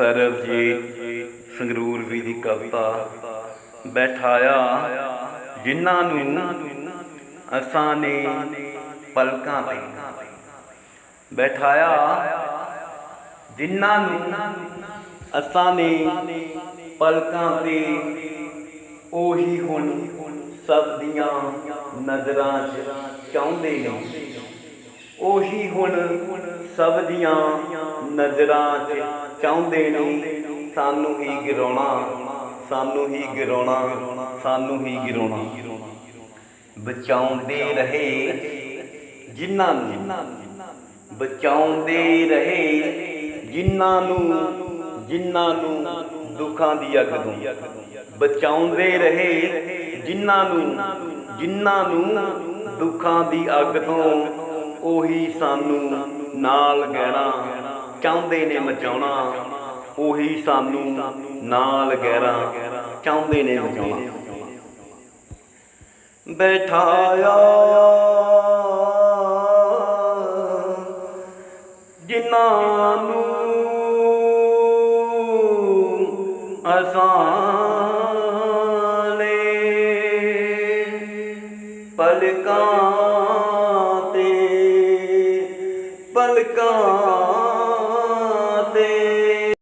ਸਰਬ ਜੀ ਸੰਗਰੂਰ ਵੀ ਦੀ ਕਵਿਤਾ, ਬੈਠਾਇਆ ਜਿਨ੍ਹਾਂ ਨੂੰ ਅਸਾਂ ਨੇ ਪਲਕਾਂ ਤੇ ਬੈਠਾਇਆ ਜਿਨ੍ਹਾਂ ਨੂੰ ਅਸਾਂ ਨੇ ਪਲਕਾਂ ਤੇ, ਉਹੀ ਹੁਣ ਸਭ ਦੀਆਂ ਨਜ਼ਰਾਂ 'ਚ ਚਾਹੁੰਦੇ ਨੇ। ਉਹੀ ਹੁਣ ਸਭ ਦੀਆਂ ਨਜ਼ਰਾਂ 'ਚ ਚਾਹੁੰਦੇ ਨੇ, ਸਾਨੂੰ ਹੀ ਗਿਰਾਉਣਾ, ਸਾਨੂੰ ਹੀ ਗਿਰਾਉਣਾ, ਸਾਨੂੰ ਹੀ ਗਿਰਾਉਣਾ। ਬਚਾਉਂਦੇ ਰਹੇ ਜਿਨ੍ਹਾਂ ਨੂੰ, ਬਚਾਉਂਦੇ ਰਹੇ ਜਿਨ੍ਹਾਂ ਨੂੰ ਜਿਨ੍ਹਾਂ ਨੂੰ ਦੁੱਖਾਂ ਦੀ ਅੱਗ ਤੋਂ। ਬਚਾਉਂਦੇ ਰਹੇ ਜਿਨ੍ਹਾਂ ਨੂੰ ਜਿਨ੍ਹਾਂ ਨੂੰ ਦੁੱਖਾਂ ਦੀ ਅੱਗ ਤੋਂ ਉਹੀ ਸਾਨੂੰ ਨਾਲ ਗਹਿਣਾ ਚਾਹੁੰਦੇ ਨੇ ਮਚਾਉਣਾ। ਉਹੀ ਸਾਨੂੰ ਨਾਲ ਗਹਿਰਾ ਚਾਹੁੰਦੇ ਨੇ ਮਚਾਉਣਾ। ਬੈਠਾਇਆ ਜਿਨ੍ਹਾਂ ਨੂੰ ਅਸਾਂ ਲੈ ਪਲਕਾਂ पलका